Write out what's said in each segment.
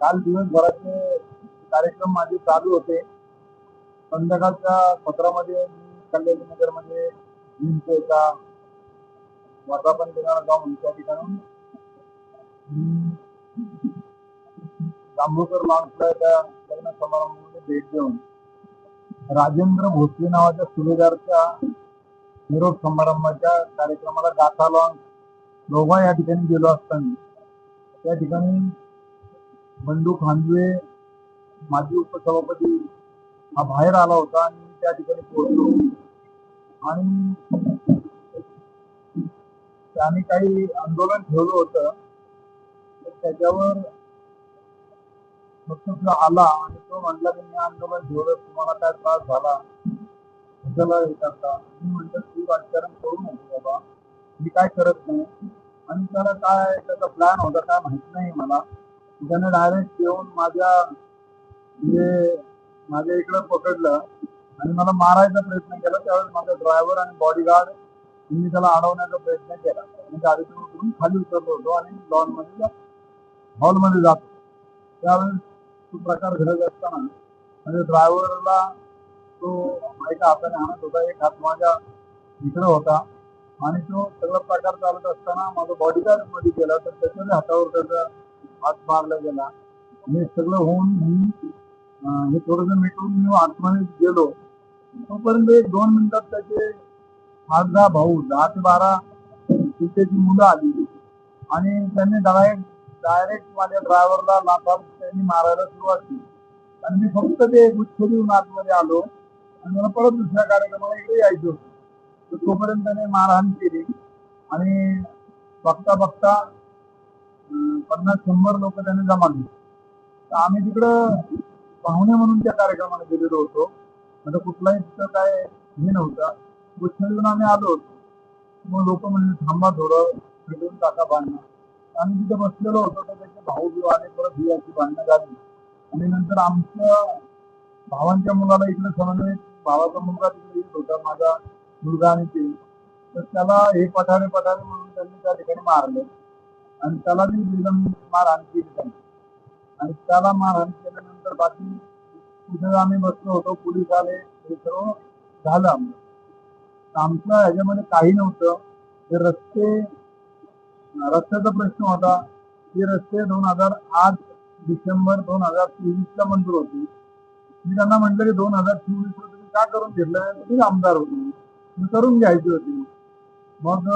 काल दिवसभराचे कार्यक्रम माझे चालू होते. संध्याकाळच्या सत्रामध्ये मी कल्याणी नगरमध्ये जिमचं एका वर्धापन दिनाला जाऊन त्या ठिकाणून जांभूकर लॉन्सला त्या लग्न समारंभामध्ये भेट देऊन राजेंद्र भोसले नावाच्या सुभेदारच्या निरोप समारंभाच्या कार्यक्रमाला गाथा लॉन्स दोघा या ठिकाणी गेलो असताना. त्या ठिकाणी बंडू खांदवे माजी उपसभापती हा बाहेर आला होता आणि त्या ठिकाणी पोहोचलो आणि त्याने काही आंदोलन ठेवलं होतं. तर त्याच्यावर फक्त आला आणि तो म्हणला की मी आंदोलन ठेवलं तुम्हाला काय त्रास झाला? त्याला हे करता मी म्हणतो तू राजकारण करू नको बाबा. मी काय करत नाही. आणि त्याला काय त्याचा प्लॅन होता काय माहीत नाही मला. त्याने डायरेक्ट येऊन माझ्या म्हणजे माझ्या इकडं पकडलं. आणि मला मारायचा प्रयत्न केला. त्यावेळेस माझा ड्रायव्हर आणि बॉडीगार्ड मी त्याला अडवण्याचा प्रयत्न केला. मी गाडीतून उतरून खाली उतरलो होतो आणि लॉनमध्ये हॉलमध्ये जातो त्यावेळेस तो प्रकार घडत असताना म्हणजे ड्रायव्हरला तो एका हाताने आणत होता एक हात माझ्या मित्र होता. आणि तो सगळा प्रकार चालत असताना माझा बॉडीगार्डमध्ये गेला तर त्याच्या हातावर त्याचा हात मारला गेला. हे सगळं होऊन मी हे थोडस मिटून मी आतमध्ये गेलो. तोपर्यंत एक दोन मिनिटात त्याचे पाच दहा भाऊ दहा ते बारा त्याची मुलं आली. आणि त्यांनी डायरेक्ट डायरेक्ट माझ्या ड्रायव्हरला लाथा त्यांनी मारायला सुरुवात केली. आणि मी फक्त ते गुच्छ देऊन आतमध्ये आलो. आणि मला परत दुसऱ्या कार्यक्रमाला इकडे यायचं होतं. तर तोपर्यंत त्याने मारहाण केली. आणि बघता बघता पन्नास शंभर लोक त्याने जमा केली. तर आम्ही तिकडं पाहुणे म्हणून त्या कार्यक्रमाला गेलेलो होतो. आता कुठलाही तिथं काय हे नव्हता. गुच्छ आम्ही आलो होतो. मग लोक म्हणजे थांबा थोडं भेटून टाका बांधणं आम्ही तिथे बसलेलो होतो. तर त्याचे भाऊ बिऊ आले परत ही अशी बांधणं झाली. आणि नंतर आमच्या भावांच्या मुलाला इकडे समन्वय भावाचा मुलगा तिकडे येत होता माझा मुलगा आणि ते. तर त्याला हे पठारे पठारे म्हणून त्यांनी त्या ठिकाणी मारले. आणि त्याला मी एकदम मारहाण केली त्यांनी. आणि त्याला मारहाण केल्यानंतर बाकी कुठे आम्ही बसलो होतो पोलीस आले हे सर्व झालं आमचं. तर आमचं ह्याच्यामध्ये काही नव्हतं. ते रस्ते रस्त्याचा प्रश्न होता. ते रस्ते दोन हजार आठ डिसेंबर दोन हजार तेवीसला मंजूर होते. मी त्यांना म्हटलं की दोन हजार चोवीस का करून घेतलं तुम्ही आमदार होते. करून घ्यायची होती. मग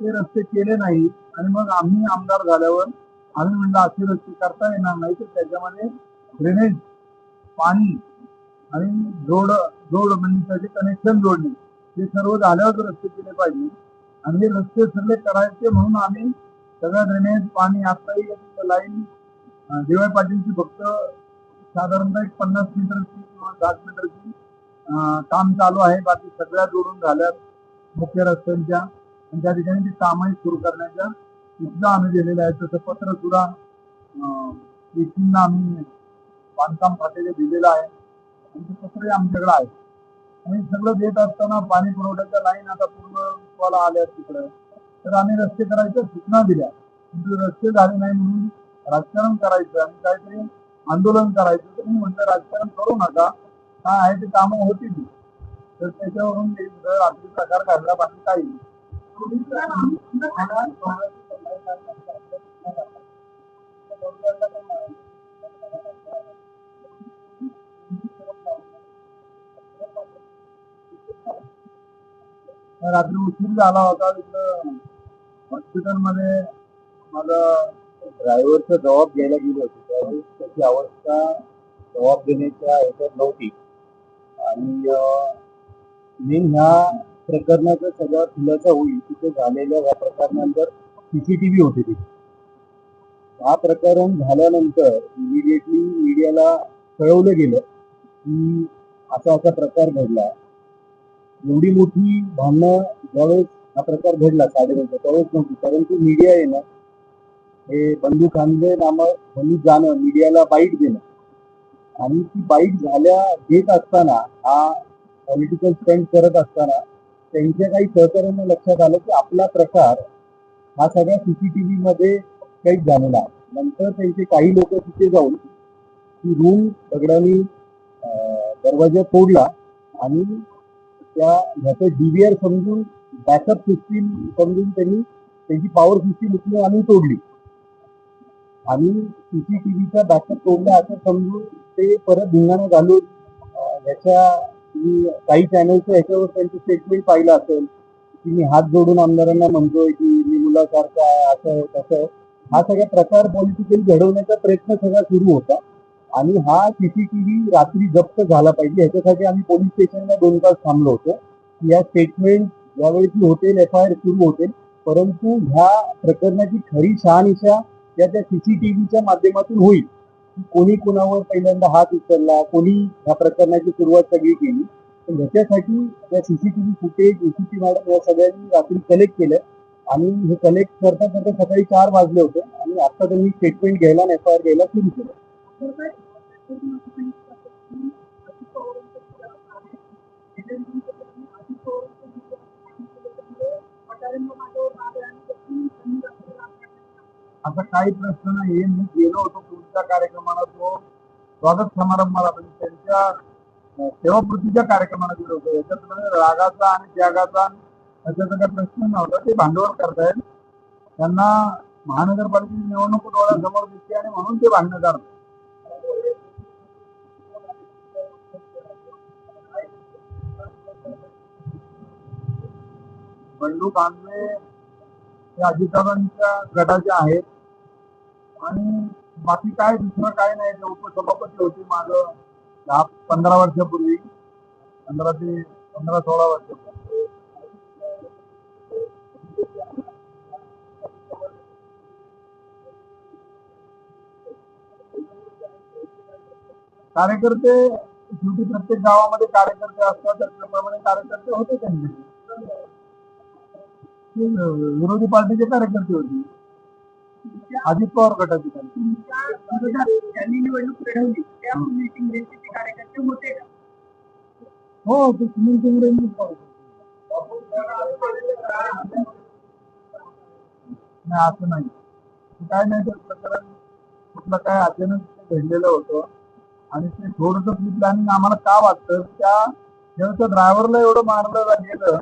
ते रस्ते केले नाही. आणि मग आम्ही आमदार झाल्यावर आम्ही म्हणलं असे रस्ते करता येणार नाही. तर त्याच्यामध्ये ड्रेनेज पाणी आणि जोड जोड म्हणजे त्याचे कनेक्शन जोडणे. हे सर्व झाल्यावर रस्ते केले पाहिजे. आणि हे रस्ते सगळे करायचे म्हणून आम्ही सगळं ड्रेनेज पाणी आताही लाईन दिवाळी पाटीलची फक्त साधारणतः एक पन्नास मीटरची किंवा साठ मीटरची काम चालू आहे. बाकी सगळ्या जोडून झाल्या मुख्य रस्त्यांच्या. आणि त्या ठिकाणी ती कामही सुरू करण्याच्या सूचना आम्ही दिलेल्या आहेत तसं पत्र सुद्धा एकींना आम्ही बांधकाम खात्याने दिलेलं आहे. आणि ते पत्रही आमच्याकडे आहे आणि सगळं देत असताना पाणी पुरवठ्याच्या लाईन आता पूर्ण कॉला आल्या तिकडं. तर आम्ही रस्ते करायच्या सूचना दिल्या. रस्ते झाले नाही म्हणून राजकारण करायचं आणि काहीतरी आंदोलन करायचं. तर मी म्हटलं राजकारण करू नका. काय आहे ते कामं ती तर त्याच्यावरून रात्री प्रकार काढला बाकी काही. रात्री उशीर झाला होता तिथं. हॉस्पिटलमध्ये माझं ड्रायव्हरचा जबाब घ्यायला गेले होते. त्यावेळेस त्याची अवस्था जबाब देण्याच्या ह्याच्यात नव्हती. आणि मेन ह्या प्रकरणाचा सगळा खुलासा होईल. तिथे झालेल्या ह्या प्रकरणानंतर सीसीटीव्ही होते तिथे. हा प्रकरण झाल्यानंतर इमिडिएटली मीडियाला कळवलं गेलं की असा असा प्रकार घडला. एवढी मोठी भांडणं ज्यावेळेस हा प्रकार घडला साडेनंतर त्यावेळेस नव्हती. परंतु मीडिया येणं हे बंधू खांदे नामक त्यांनी जाणं मीडियाला बाईट देणं आणि ती बाईट झाल्या घेत असताना हा पॉलिटिकल स्टंट करत असताना त्यांच्या काही सहकार्यानं लक्षात आलं की आपला प्रकार हा सगळ्या सीसीटीव्ही मध्ये कैद झालेला नंतर त्यांचे काही लोक तिथे जाऊन ती रूम दगडाने दरवाजा तोडला आणि त्या ह्याचं डीव्हीआर समजून बॅकअप सिस्टीम समजून त्यांनी त्यांची पॉवर सिस्टीम उचलून आणि तोडली. आणि सीसीटीव्हीचा बॅकअप तोडला असं समजून ते परत धिंगाणा घालून ह्याच्या काही चॅनलचं ह्याच्यावर त्यांचं स्टेटमेंट पाहिलं असेल की मी हात जोडून आमदारांना म्हणतोय की मी मुलासारखा आहे असं आहे तसं आहे. हा सगळा प्रकार पॉलिटिकली घडवण्याचा प्रयत्न सगळा सुरू होता. आणि हा सीसीटीव्ही रात्री जप्त झाला पाहिजे ह्याच्यासाठी आम्ही पोलीस स्टेशनला दोन तास थांबलो होतो. की या स्टेटमेंट यावेळी होतील एफ आय आर सुरू होतील. परंतु ह्या प्रकरणाची खरी शहानिशा या त्या सीसीटीव्हीच्या माध्यमातून होईल. कोणी कोणावर पहिल्यांदा हात उचलला कोणी ह्या प्रकरणाची सुरुवात सगळी केली तर ह्याच्यासाठी त्या सीसीटीव्ही फुटेज एसीपी मॅडम या सगळ्यांनी रात्री कलेक्ट केलं आणि हे कलेक्ट करता करता सकाळी चार वाजले होते आणि आता त्यांनी स्टेटमेंट घ्यायला आणि एफ आय आर घ्यायला सुरू केलं असा काही प्रश्न नाही मी गेलो होतो पुढच्या कार्यक्रमाला. तो स्वागत समारंभाला पण त्यांच्या अं, सेवापूर्तीच्या कार्यक्रमाला गेलो होतो. याच्यात रागाचा आणि त्यागाचा याच्याचा काही प्रश्न नव्हता. ते भांडवल करतायत. त्यांना महानगरपालिकेची निवडणूक डोळ्यासमोर दिसते आणि म्हणून ते भांडणं करतात. बंडू कांबळे हे अजितदादांच्या गटाचे आहेत. आणि बाकी काय दुसरं काय नाही. ते उपसभापती होते माझं दहा पंधरा वर्षापूर्वी. पंधरा ते पंधरा सोळा वर्षापूर्वी. कार्यकर्ते शेवटी प्रत्येक गावामध्ये कार्यकर्ते असतात. त्याप्रमाणे कार्यकर्ते होते त्यांचे. विरोधी पार्टीचे कार्यकर्ते होते. अजित पवार गटाचे त्यांनी निवडणूक लढवली. त्या मीटिंग ते कार्यकर्ते होते का? हो ते सुनील नाही असं नाही. काय नाही प्रकरण कुठलं काय अचानक घडलेलं होतं. आणि ते थोडंसं प्लॅनिंग आम्हाला का वाटतं? त्या त्या ड्रायव्हरला एवढं मारलं गेलं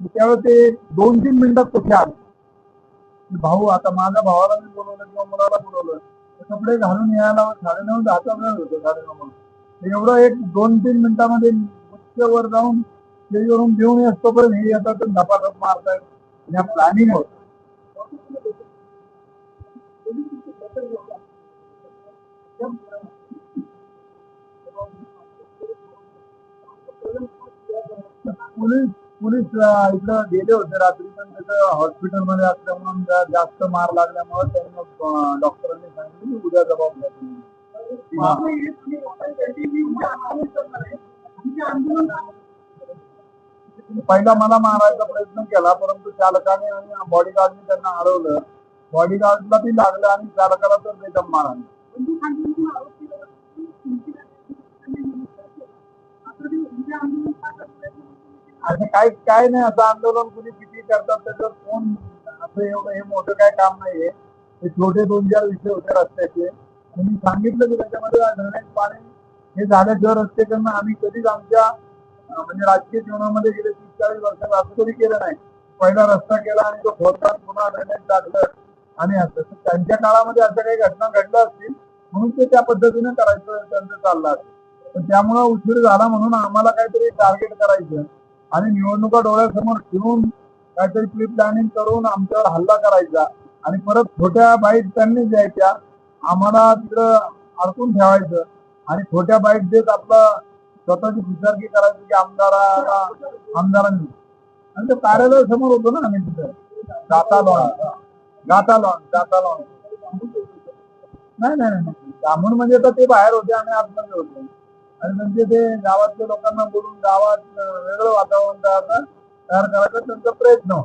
की त्यावेळेस ते दोन तीन मिनिटात कुठे आले? भाऊ आता माझ्या भावाला मी बोलवलं किंवा मुलाला बोलवलं ते कपडे घालून यायला साडेनऊ दहाचा वेळ होतो साडेनऊ नऊ एवढं एक दोन तीन मिनिटामध्ये वर जाऊन स्टेजवरून घेऊन असतो पण हे येतात आणि धपाधप मारतायत. ह्या प्लॅनिंग होत. पोलीस पोलीस इकडं गेले होते. रात्री पण त्याचं हॉस्पिटलमध्ये असल्यामुळे जा- जास्त मार लागल्यामुळे त्यांनी अं, डॉक्टरांनी सांगितलं की उद्या जबाबदार. हा. पहिला मला मारायचा प्रयत्न केला परंतु चालकाने आणि बॉडीगार्डने त्यांना अडवलं बॉडीगार्डला बी लागलं आणि चालकाला तर बेदम मारलं असं काय काय नाही असं आंदोलन कुणी किती करतात त्याच्यात कोण असं एवढं हे मोठं काय काम नाहीये. हे छोटे दोन चार विषय होते रस्त्याचे. मी सांगितलं की त्याच्यामध्ये ड्रेनेज पाणी हे झाल्याशिवाय रस्ते करणं आम्ही कधीच आमच्या म्हणजे राजकीय जीवनामध्ये गेले तीस चाळीस वर्षात असं कधी केलं नाही. पहिला रस्ता केला आणि तो खोदला पुन्हा ड्रेनेज टाकलं आणि असं. त्यांच्या काळामध्ये असं काही घटना घडल्या असतील म्हणून ते त्या पद्धतीने करायचं त्यांचं चाललं असेल पण त्यामुळं उशीर झाला म्हणून आम्हाला काहीतरी टार्गेट करायचं. आणि निवडणुका डोळ्यासमोर ठेवून काहीतरी प्री प्लॅनिंग करून आमच्यावर हल्ला करायचा. आणि परत छोट्या बाईट त्यांनी द्यायच्या. आम्हाला तिकडं अडकून ठेवायचं. आणि छोट्या बाईट देत आपलं स्वतःची विचारकी करायची की आमदाराला आमदारांनी. आणि ते कार्यालय समोर होतो ना आम्ही तिथं. गाता लॉन गाता लॉन गाता लॉन नाही नाही नाही. जामून म्हणजे तर ते बाहेर होते आणि आतमध्ये होतो. आणि म्हणजे ते गावातल्या लोकांना बोलून गावात वेगळं वातावरण तयार तयार करायचा त्यांचा प्रयत्न.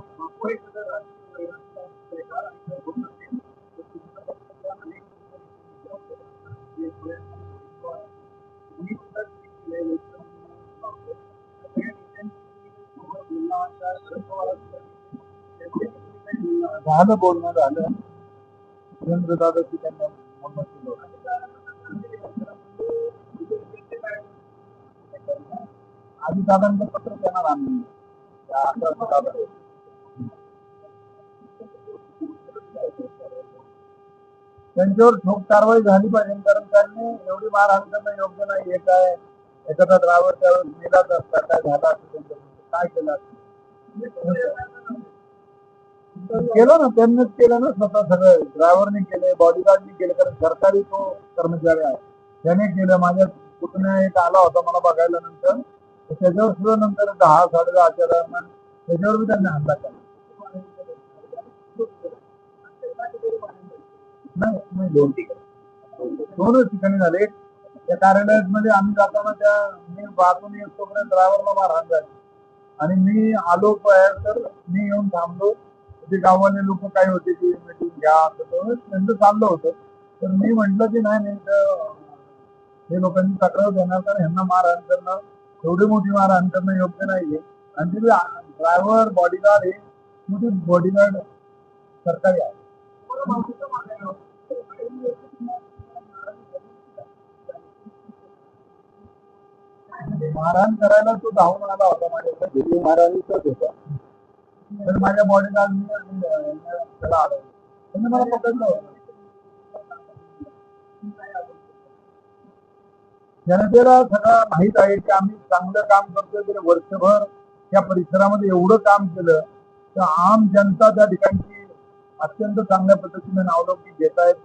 झालं बोलणं झालं. सुरेंद्र दादाची त्यांना बोलणं केलं होतं. आधी दादांचं पत्र देणार आम्ही. त्यांच्यावर ठोक कारवाई झाली पाहिजे कारण त्यांनी एवढी मारहाण करणं योग्य नाही हे काय एखादा ड्रायव्हर त्यावेळेस मेलाच असता काय झाला असं काय केलं असतं? केलं ना त्यांनीच केलं ना स्वतः सगळं. ड्रायव्हरने केले बॉडीगार्डने केले कारण सरकारी तो कर्मचारी आहे. त्याने केलं माझ्या कुठून एक आला होता मला बघायला नंतर. त्याच्यावर सुद्धा नंतर दहा साडे दहाच्या दरम्यान त्याच्यावर बी त्यांनी हल्ला केला. नाही दोन ठिकाणी. दोनच ठिकाणी झाले. त्या कार्यालयात मध्ये आम्ही जाताना त्या मी बाजूने येतोपर्यंत ड्रायव्हरला मारहाण झाली. आणि मी आलो बाहेर तर मी येऊन थांबलो. ते गावाने लोक काय होते की मिटिंग घ्या त्यांचं चाललं होतं. तर मी म्हंटल की नाही नाही तर हे लोकांनी तक्रार देणार तर ह्यांना मारहाण करणं एवढी मोठी मारहाण करणं योग्य नाहीये. आणि तिथे ड्रायव्हर बॉडीगार्ड हे मोठी बॉडीगार्ड सरकारी आहे. मारहाण करायला तो धावून आला होता माझ्याकडे. मारहाणीचाच होता. तर माझ्या बॉडीगार्डनी त्याला आलं त्यांनी मला पकडलं होतं. जनतेला सगळं माहीत आहे की आम्ही चांगलं काम करतोय गेले वर्षभर त्या परिसरामध्ये एवढं काम केलं तर आम जनता त्या ठिकाणची अत्यंत चांगल्या पद्धतीने नावलौकिक घेत आहेत.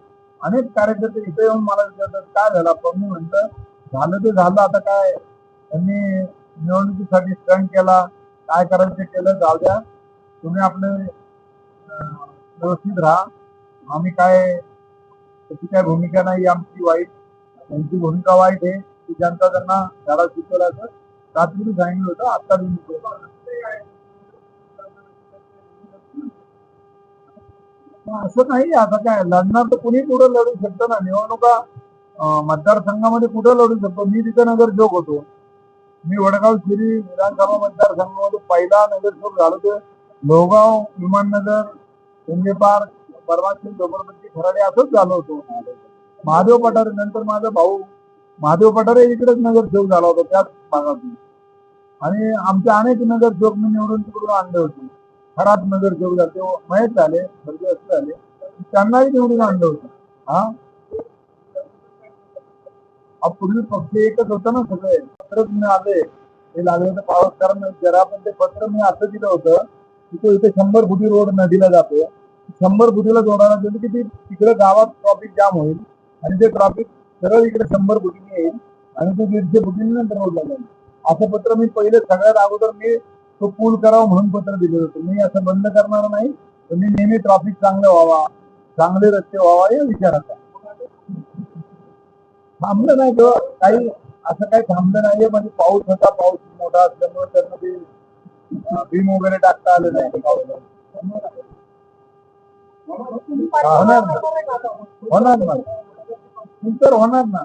अनेक कार्यकर्ते इथे येऊन मला विचारतात काय झालं? पण मी म्हटलं झालं ते झालं आता काय? त्यांनी निवडणुकीसाठी स्टंट केला काय करायचं केलं जाऊ द्या. तुम्ही आपले व्यवस्थित राहा. आम्ही काय त्याची काय भूमिका नाही आमची वाईट त्यांची भूमिका वाईट आहे की जनता त्यांना धडा शिकवला असं. रात्री सांगितलं होतं आता असं नाही आता काय लढणार तर कुणी पुढे लढू शकतो ना? निवडणुका मतदारसंघामध्ये कुठं लढू शकतो? मी तिथं नगरसेवक होतो. मी वडगाव शिरी विधानसभा मतदारसंघामध्ये पहिला नगरसेवक झालो ते लोहगाव विमाननगर शिंदे पार्क परवानगी झोपडपट्टी खराडे असंच झालं होतं. महादेव पठारे नंतर माझा भाऊ. महादेव पठारे इकडेच नगरसेवक झाला होता त्याच भागातून. आणि आमचे अनेक नगरसेवक मी निवडून तिकडून आणले होते. खराब नगरसेवक झाले ते महेश झाले स्वर्गस्थ झाले. त्यांनाही निवडून आणलं होतं. हा? पूर्वी पक्ष एकच होतं ना सगळे. पत्रच मी आले. हे लागलं तर पावस. कारण जरा पण ते पत्र मी असं दिलं होतं की तो इथे शंभर फुटी रोड नदीला जातो. शंभर फुटीला जोडायला गेलं की तिकडे गावात ट्रॉफिक जाम होईल. आणि ते ट्रॉफिक सरळ इकडे शंभर फुटीने येईल आणि ते दीडशे फुटीने नंतर रोडला जाईल. असं पत्र मी पहिले सगळ्यात अगोदर मी तो पूल करावा म्हणून पत्र दिलं होतं. मी असं बंद करणार नाही. तर मी नेहमी ट्रॉफिक चांगलं व्हावा चांगले रस्ते व्हावा या विचाराचा. थांबलं नाही ग. काही असं काही थांबलं नाहीये. म्हणजे पाऊस होता पाऊस मोठा असल्यामुळे त्यांना ते भीम वगैरे टाकता आलं नाही होणार ना. होणार ना. तर होणार ना.